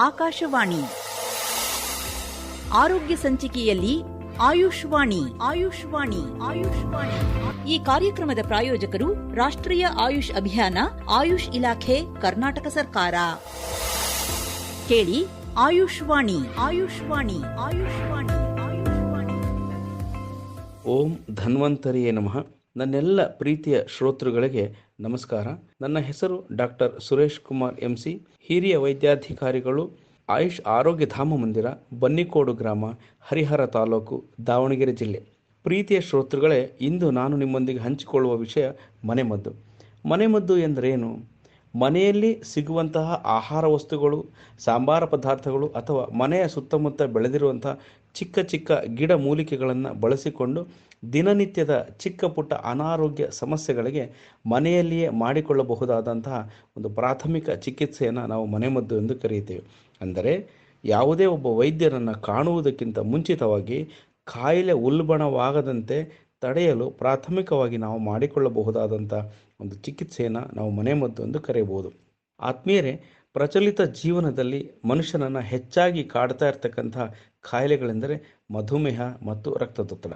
ಆಕಾಶವಾಣಿ. ಆರೋಗ್ಯ ಸಂಚಿಕೆಯಲ್ಲಿ ಆಯುಷ್ವಾಣಿ ಆಯುಷ್ವಾಣಿ ಆಯುಷ್ವಾಣಿ. ಈ ಕಾರ್ಯಕ್ರಮದ ಪ್ರಾಯೋಜಕರು ರಾಷ್ಟ್ರೀಯ ಆಯುಷ್ ಅಭಿಯಾನ, ಆಯುಷ್ ಇಲಾಖೆ, ಕರ್ನಾಟಕ ಸರ್ಕಾರ. ಕೇಳಿ ಆಯುಷ್ವಾಣಿ ಆಯುಷ್ವಾಣಿ ಆಯುಷ್ವಾಣಿ ಓಂ ಧನ್ವಂತರಿಯೇ ನಮಃ. ನನ್ನೆಲ್ಲ ಪ್ರೀತಿಯ ಶ್ರೋತೃಗಳಿಗೆ ನಮಸ್ಕಾರ. ನನ್ನ ಹೆಸರು ಡಾಕ್ಟರ್ ಸುರೇಶ್ ಕುಮಾರ್ ಎಂಸಿ, ಹಿರಿಯ ವೈದ್ಯಾಧಿಕಾರಿಗಳು, ಆಯುಷ್ ಆರೋಗ್ಯ ಧಾಮ ಮಂದಿರ, ಬನ್ನಿಕೋಡು ಗ್ರಾಮ, ಹರಿಹರ ತಾಲೂಕು, ದಾವಣಗೆರೆ ಜಿಲ್ಲೆ. ಪ್ರೀತಿಯ ಶ್ರೋತೃಗಳೇ, ಇಂದು ನಾನು ನಿಮ್ಮೊಂದಿಗೆ ಹಂಚಿಕೊಳ್ಳುವ ವಿಷಯ ಮನೆಮದ್ದು. ಮನೆಮದ್ದು ಎಂದರೇನು? ಮನೆಯಲ್ಲಿ ಸಿಗುವಂತಹ ಆಹಾರ ವಸ್ತುಗಳು, ಸಾಂಬಾರ ಪದಾರ್ಥಗಳು ಅಥವಾ ಮನೆಯ ಸುತ್ತಮುತ್ತ ಬೆಳೆದಿರುವಂತಹ ಚಿಕ್ಕ ಚಿಕ್ಕ ಗಿಡ ಮೂಲಿಕೆಗಳನ್ನು ಬಳಸಿಕೊಂಡು ದಿನನಿತ್ಯದ ಚಿಕ್ಕ ಪುಟ್ಟ ಅನಾರೋಗ್ಯ ಸಮಸ್ಯೆಗಳಿಗೆ ಮನೆಯಲ್ಲಿಯೇ ಮಾಡಿಕೊಳ್ಳಬಹುದಾದಂತಹ ಒಂದು ಪ್ರಾಥಮಿಕ ಚಿಕಿತ್ಸೆಯನ್ನು ನಾವು ಮನೆಮದ್ದು ಎಂದು ಕರೆಯುತ್ತೇವೆ. ಅಂದರೆ ಯಾವುದೇ ಒಬ್ಬ ವೈದ್ಯರನ್ನು ಕಾಣುವುದಕ್ಕಿಂತ ಮುಂಚಿತವಾಗಿ ಕಾಯಿಲೆ ಉಲ್ಬಣವಾಗದಂತೆ ತಡೆಯಲು ಪ್ರಾಥಮಿಕವಾಗಿ ನಾವು ಮಾಡಿಕೊಳ್ಳಬಹುದಾದಂಥ ಒಂದು ಚಿಕಿತ್ಸೆಯನ್ನು ನಾವು ಮನೆಮದ್ದು ಎಂದು ಕರೆಯಬಹುದು. ಆತ್ಮೀಯರೇ, ಪ್ರಚಲಿತ ಜೀವನದಲ್ಲಿ ಮನುಷ್ಯನನ್ನು ಹೆಚ್ಚಾಗಿ ಕಾಡ್ತಾ ಇರತಕ್ಕಂತಹ ಕಾಯಿಲೆಗಳೆಂದರೆ ಮಧುಮೇಹ ಮತ್ತು ರಕ್ತದೊತ್ತಡ.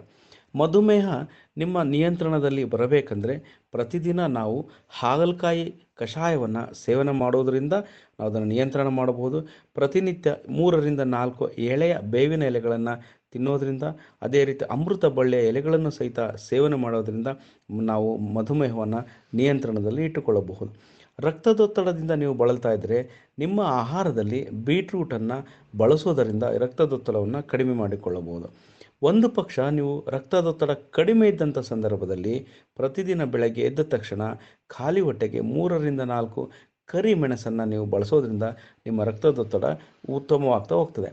ಮಧುಮೇಹ ನಿಮ್ಮ ನಿಯಂತ್ರಣದಲ್ಲಿ ಬರಬೇಕಂದರೆ ಪ್ರತಿದಿನ ನಾವು ಹಾಗಲಕಾಯಿ ಕಷಾಯವನ್ನು ಸೇವನೆ ಮಾಡೋದರಿಂದ ನಾವು ಅದನ್ನು ನಿಯಂತ್ರಣ ಮಾಡಬಹುದು. ಪ್ರತಿನಿತ್ಯ ಮೂರರಿಂದ ನಾಲ್ಕು ಎಳೆಯ ಬೇವಿನ ಎಲೆಗಳನ್ನು ತಿನ್ನೋದ್ರಿಂದ ಅದೇ ರೀತಿ ಅಮೃತ ಬಳ್ಳಿಯ ಎಲೆಗಳನ್ನು ಸಹಿತ ಸೇವನೆ ಮಾಡೋದ್ರಿಂದ ನಾವು ಮಧುಮೇಹವನ್ನು ನಿಯಂತ್ರಣದಲ್ಲಿ ಇಟ್ಟುಕೊಳ್ಳಬಹುದು. ರಕ್ತದೊತ್ತಡದಿಂದ ನೀವು ಬಳಲ್ತಾ ಇದ್ದರೆ ನಿಮ್ಮ ಆಹಾರದಲ್ಲಿ ಬೀಟ್ರೂಟನ್ನು ಬಳಸೋದರಿಂದ ರಕ್ತದೊತ್ತಡವನ್ನು ಕಡಿಮೆ ಮಾಡಿಕೊಳ್ಳಬಹುದು. ಒಂದು ಪಕ್ಷ ನೀವು ರಕ್ತದೊತ್ತಡ ಕಡಿಮೆ ಇದ್ದಂಥ ಸಂದರ್ಭದಲ್ಲಿ ಪ್ರತಿದಿನ ಬೆಳಗ್ಗೆ ಎದ್ದ ತಕ್ಷಣ ಖಾಲಿ ಹೊಟ್ಟೆಗೆ ಮೂರರಿಂದ ನಾಲ್ಕು ಕರಿ ಮೆಣಸನ್ನು ನೀವು ಬಳಸೋದ್ರಿಂದ ನಿಮ್ಮ ರಕ್ತದೊತ್ತಡ ಉತ್ತಮವಾಗ್ತಾ ಹೋಗ್ತದೆ.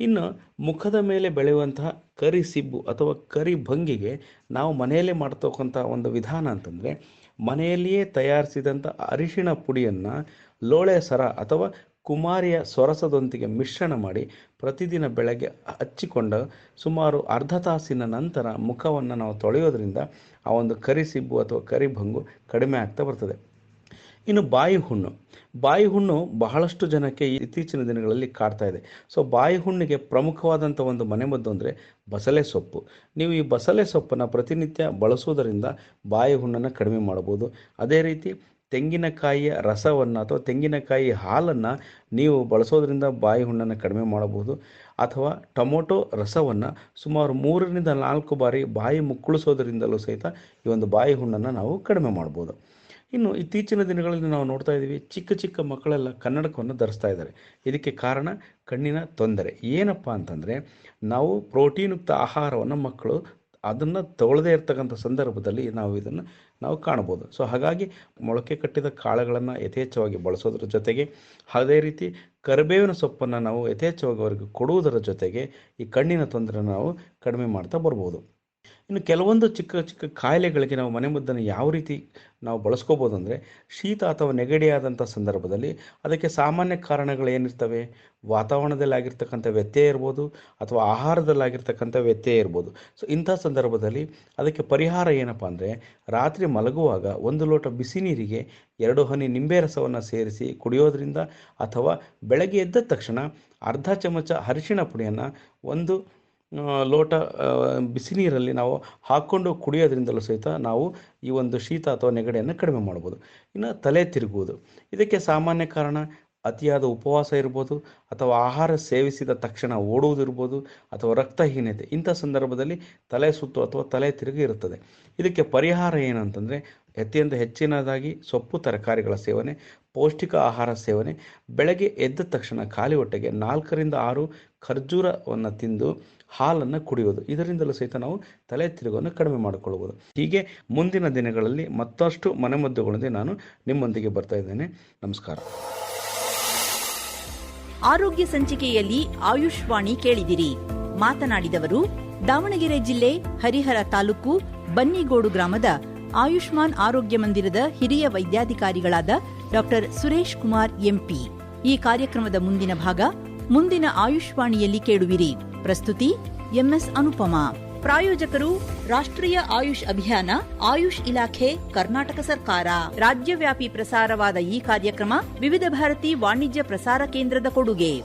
ಇನ್ನು ಮುಖದ ಮೇಲೆ ಬೆಳೆಯುವಂತಹ ಕರಿ ಸಿಬ್ಬು ಅಥವಾ ಕರಿ ಭಂಗಿಗೆ ನಾವು ಮನೆಯಲ್ಲೇ ಮಾಡ್ತಕ್ಕಂಥ ಒಂದು ವಿಧಾನ ಅಂತಂದರೆ ಮನೆಯಲ್ಲಿಯೇ ತಯಾರಿಸಿದಂಥ ಅರಿಶಿಣ ಪುಡಿಯನ್ನು ಲೋಳೆ ಸರ ಅಥವಾ ಕುಮಾರಿಯ ಸೊರಸದೊಂದಿಗೆ ಮಿಶ್ರಣ ಮಾಡಿ ಪ್ರತಿದಿನ ಬೆಳಗ್ಗೆ ಹಚ್ಚಿಕೊಂಡು ಸುಮಾರು ಅರ್ಧ ತಾಸಿನ ನಂತರ ಮುಖವನ್ನು ನಾವು ತೊಳೆಯೋದ್ರಿಂದ ಆ ಒಂದು ಕರಿ ಸಿಬ್ಬು ಅಥವಾ ಕರಿ ಭಂಗು ಕಡಿಮೆ ಆಗ್ತಾ ಬರ್ತದೆ. ಇನ್ನು ಬಾಯಿ ಹುಣ್ಣು. ಬಾಯಿ ಹುಣ್ಣು ಬಹಳಷ್ಟು ಜನಕ್ಕೆ ಇತ್ತೀಚಿನ ದಿನಗಳಲ್ಲಿ ಕಾಡ್ತಾ ಇದೆ. ಸೊ ಬಾಯಿ ಹುಣ್ಣಿಗೆ ಪ್ರಮುಖವಾದಂಥ ಒಂದು ಮನೆಮದ್ದು ಅಂದರೆ ಬಸಳೆ ಸೊಪ್ಪು. ನೀವು ಈ ಬಸಳೆ ಸೊಪ್ಪನ್ನು ಪ್ರತಿನಿತ್ಯ ಬಳಸುವುದರಿಂದ ಬಾಯಿ ಹುಣ್ಣನ್ನು ಕಡಿಮೆ ಮಾಡಬಹುದು. ಅದೇ ರೀತಿ ತೆಂಗಿನಕಾಯಿಯ ರಸವನ್ನು ಅಥವಾ ತೆಂಗಿನಕಾಯಿ ಹಾಲನ್ನು ನೀವು ಬಳಸೋದ್ರಿಂದ ಬಾಯಿ ಹುಣ್ಣನ್ನು ಕಡಿಮೆ ಮಾಡಬಹುದು. ಅಥವಾ ಟೊಮೊಟೊ ರಸವನ್ನು ಸುಮಾರು ಮೂರರಿಂದ ನಾಲ್ಕು ಬಾರಿ ಬಾಯಿ ಮುಕ್ಕುಳಿಸೋದ್ರಿಂದಲೂ ಸಹಿತ ಈ ಒಂದು ಬಾಯಿ ಹುಣ್ಣನ್ನು ನಾವು ಕಡಿಮೆ ಮಾಡ್ಬೋದು ಇನ್ನು ಇತ್ತೀಚಿನ ದಿನಗಳಲ್ಲಿ ನಾವು ನೋಡ್ತಾ ಇದ್ದೀವಿ, ಚಿಕ್ಕ ಚಿಕ್ಕ ಮಕ್ಕಳೆಲ್ಲ ಕನ್ನಡಕವನ್ನು ಧರಿಸ್ತಾ ಇದ್ದಾರೆ. ಇದಕ್ಕೆ ಕಾರಣ ಕಣ್ಣಿನ ತೊಂದರೆ. ಏನಪ್ಪ ಅಂತಂದರೆ, ನಾವು ಪ್ರೋಟೀನ್ಯುಕ್ತ ಆಹಾರವನ್ನು ಮಕ್ಕಳು ಅದನ್ನು ತಗೊಳ್ಳದೇ ಇರ್ತಕ್ಕಂಥ ಸಂದರ್ಭದಲ್ಲಿ ನಾವು ಇದನ್ನು ನಾವು ಕಾಣ್ಬೋದು. ಸೊ, ಹಾಗಾಗಿ ಮೊಳಕೆ ಕಟ್ಟಿದ ಕಾಳುಗಳನ್ನು ಯಥೇಚ್ಛವಾಗಿ ಬಳಸೋದ್ರ ಜೊತೆಗೆ, ಅದೇ ರೀತಿ ಕರಿಬೇವಿನ ಸೊಪ್ಪನ್ನು ನಾವು ಯಥೇಚ್ಛವಾಗಿ ಅವರಿಗೆ ಕೊಡುವುದರ ಜೊತೆಗೆ ಈ ಕಣ್ಣಿನ ತೊಂದರೆ ನಾವು ಕಡಿಮೆ ಮಾಡ್ತಾ ಬರ್ಬೋದು. ಇನ್ನು ಕೆಲವೊಂದು ಚಿಕ್ಕ ಚಿಕ್ಕ ಕಾಯಿಲೆಗಳಿಗೆ ನಾವು ಮನೆಮದ್ದನ್ನು ಯಾವ ರೀತಿ ನಾವು ಬಳಸ್ಕೋಬೋದು ಅಂದರೆ ಶೀತ ಅಥವಾ ನೆಗಡಿಯಾದಂಥ ಸಂದರ್ಭದಲ್ಲಿ ಅದಕ್ಕೆ ಸಾಮಾನ್ಯ ಕಾರಣಗಳು ಏನಿರ್ತವೆ? ವಾತಾವರಣದಲ್ಲಿ ಆಗಿರ್ತಕ್ಕಂಥ ವ್ಯತ್ಯಯ ಇರ್ಬೋದು ಅಥವಾ ಆಹಾರದಲ್ಲಿ ಆಗಿರ್ತಕ್ಕಂಥ ವ್ಯತ್ಯಯ ಇರ್ಬೋದು. ಸೊ ಇಂಥ ಸಂದರ್ಭದಲ್ಲಿ ಅದಕ್ಕೆ ಪರಿಹಾರ ಏನಪ್ಪ ಅಂದರೆ ರಾತ್ರಿ ಮಲಗುವಾಗ ಒಂದು ಲೋಟ ಬಿಸಿ ನೀರಿಗೆ ಎರಡು ಹನಿ ನಿಂಬೆ ರಸವನ್ನು ಸೇರಿಸಿ ಕುಡಿಯೋದ್ರಿಂದ ಅಥವಾ ಬೆಳಗ್ಗೆ ಎದ್ದ ತಕ್ಷಣ ಅರ್ಧ ಚಮಚ ಅರಿಶಿಣ ಪುಡಿಯನ್ನು ಒಂದು ಲೋಟ ಬಿಸಿ ನೀರಲ್ಲಿ ನಾವು ಹಾಕ್ಕೊಂಡು ಕುಡಿಯೋದ್ರಿಂದಲೂ ಸಹಿತ ನಾವು ಈ ಒಂದು ಶೀತ ಅಥವಾ ನೆಗಡಿಯನ್ನು ಕಡಿಮೆ ಮಾಡ್ಬೋದು. ಇನ್ನು ತಲೆ ತಿರುಗುವುದು. ಇದಕ್ಕೆ ಸಾಮಾನ್ಯ ಕಾರಣ ಅತಿಯಾದ ಉಪವಾಸ ಇರ್ಬೋದು, ಅಥವಾ ಆಹಾರ ಸೇವಿಸಿದ ತಕ್ಷಣ ಓಡುವುದಿರ್ಬೋದು ಅಥವಾ ರಕ್ತಹೀನತೆ. ಇಂಥ ಸಂದರ್ಭದಲ್ಲಿ ತಲೆ ಸುತ್ತು ಅಥವಾ ತಲೆ ತಿರುಗಿ ಇರುತ್ತದೆ. ಇದಕ್ಕೆ ಪರಿಹಾರ ಏನಂತಂದರೆ, ಅತ್ಯಂತ ಹೆಚ್ಚಿನದಾಗಿ ಸೊಪ್ಪು ತರಕಾರಿಗಳ ಸೇವನೆ ಪೌಷ್ಟಿಕ ಆಹಾರ ಸೇವನೆ ಬೆಳಗ್ಗೆ ಎದ್ದ ತಕ್ಷಣ ಖಾಲಿ ಹೊಟ್ಟೆಗೆ ನಾಲ್ಕರಿಂದ ಆರು ಖರ್ಜೂರವನ್ನು ತಿಂದು ಹಾಲನ್ನು ಕುಡಿಯೋದು ಇದರಿಂದಲೂ ಸಹಿತ ನಾವು ತಲೆ ತಿರುಗನ್ನು ಕಡಿಮೆ ಮಾಡಿಕೊಳ್ಳಬಹುದು. ಹೀಗೆ ಮುಂದಿನ ದಿನಗಳಲ್ಲಿ ಮತ್ತಷ್ಟು ಮನೆಮದ್ದುಗಳೊಂದಿಗೆ ನಾನು ನಿಮ್ಮೊಂದಿಗೆ ಬರ್ತಾ ಇದ್ದೇನೆ. ನಮಸ್ಕಾರ. ಆರೋಗ್ಯ ಸಂಚಿಕೆಯಲ್ಲಿ ಆಯುಷ್ವಾಣಿ ಕೇಳಿದಿರಿ. ಮಾತನಾಡಿದವರು ದಾವಣಗೆರೆ ಜಿಲ್ಲೆ ಹರಿಹರ ತಾಲೂಕು ಬನ್ನಿಗೋಡು ಗ್ರಾಮದ ಆಯುಷ್ಮಾನ್ ಆರೋಗ್ಯ ಮಂದಿರದ ಹಿರಿಯ ವೈದ್ಯಾಧಿಕಾರಿಗಳಾದ ಡಾಕ್ಟರ್ ಸುರೇಶ್ ಕುಮಾರ್ ಎಂಪಿ. ಈ ಕಾರ್ಯಕ್ರಮದ ಮುಂದಿನ ಭಾಗ, ಮುಂದಿನ ಆಯುಷ್ವಾಣಿಯಲ್ಲಿ ಕೇಳುವಿರಿ. ಪ್ರಸ್ತುತಿ, ಎಂಎಸ್ ಅನುಪಮಾ. ಪ್ರಾಯೋಜಕರು, ರಾಷ್ಟ್ರೀಯ ಆಯುಷ್ ಅಭಿಯಾನ, ಆಯುಷ್ ಇಲಾಖೆ, ಕರ್ನಾಟಕ ಸರ್ಕಾರ. ರಾಜ್ಯವ್ಯಾಪಿ ಪ್ರಸಾರವಾದ ಈ ಕಾರ್ಯಕ್ರಮ ವಿವಿಧ ಭಾರತಿ ವಾಣಿಜ್ಯ ಪ್ರಸಾರ ಕೇಂದ್ರದ ಕೊಡುಗೆ.